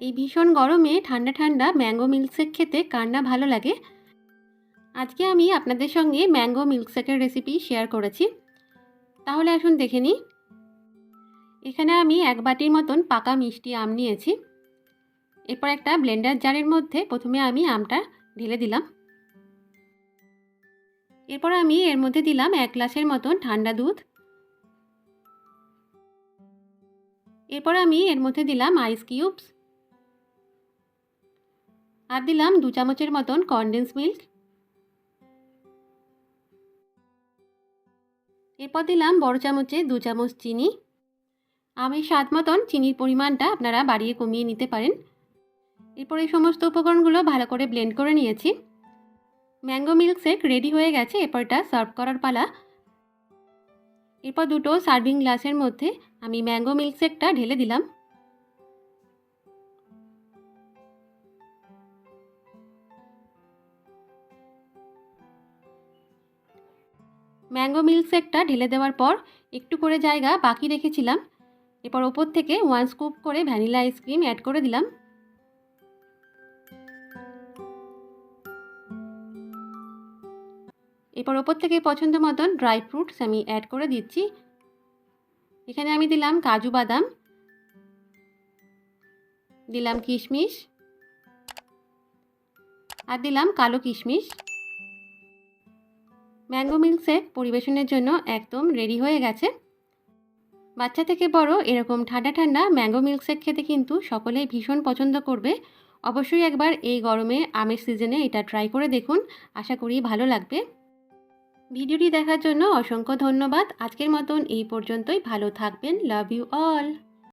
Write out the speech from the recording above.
এই ভীষণ গরমে ঠান্ডা ঠান্ডা ম্যাঙ্গো মিল্কশেক খেতে কার না ভালো লাগে? আজকে আমি আপনাদের সঙ্গে ম্যাঙ্গো মিল্কশেকের রেসিপি শেয়ার করেছি। তাহলে আসুন দেখে নিই। এখানে আমি এক বাটির মতন পাকা মিষ্টি আম নিয়েছি। এরপর একটা ব্লেন্ডার জারের মধ্যে প্রথমে আমি আমটা ঢেলে দিলাম। এরপর আমি এর মধ্যে দিলাম এক গ্লাসের মতন ঠান্ডা দুধ। এরপর আমি এর মধ্যে দিলাম আইস কিউবস আর দিলাম দু চামচের মতন কনডেন্স মিল্ক এরপর দিলাম বড় চামচে দু চামচ চিনি। আমি স্বাদ মতন চিনির পরিমাণটা আপনারা বাড়িয়ে কমিয়ে নিতে পারেন। এরপর এই সমস্ত উপকরণগুলো ভালো করে ব্লেন্ড করে নিয়েছি। ম্যাঙ্গো মিল্ক শেক রেডি হয়ে গেছে, এরপরটা সার্ভ করার পালা। এরপর দুটো সার্ভিং গ্লাসের মধ্যে আমি ম্যাঙ্গো মিল্ক শেকটা ঢেলে দিলাম। ম্যাঙ্গো মিল্কশেকটা ঢেলে দেওয়ার পর একটু করে জায়গা বাকি রেখেছিলাম। এরপর ওপর থেকে ওয়ান স্কুপ করে ভ্যানিলা আইসক্রিম অ্যাড করে দিলাম। এরপর ওপর থেকে পছন্দ মতন ড্রাই ফ্রুটস আমি অ্যাড করে দিচ্ছি। এখানে আমি দিলাম কাজু বাদাম। দিলাম কিশমিশ। আর দিলাম কালো কিশমিশ। ম্যাঙ্গো মিল্ক শেক পরিবেশনের জন্য একদম রেডি হয়ে গেছে। বাচ্চা থেকে বড় এরকম ঠান্ডা ঠান্ডা ম্যাঙ্গো মিল্ক শেক খেতে কিন্তু সকলেই ভীষণ পছন্দ করবে। অবশ্যই একবার এই গরমে আমের সিজনে এটা ট্রাই করে দেখুন, আশা করি ভালো লাগবে। ভিডিওটি দেখার জন্য অসংখ্য ধন্যবাদ। আজকের মতন এই পর্যন্তই। ভালো থাকবেন। Love you all.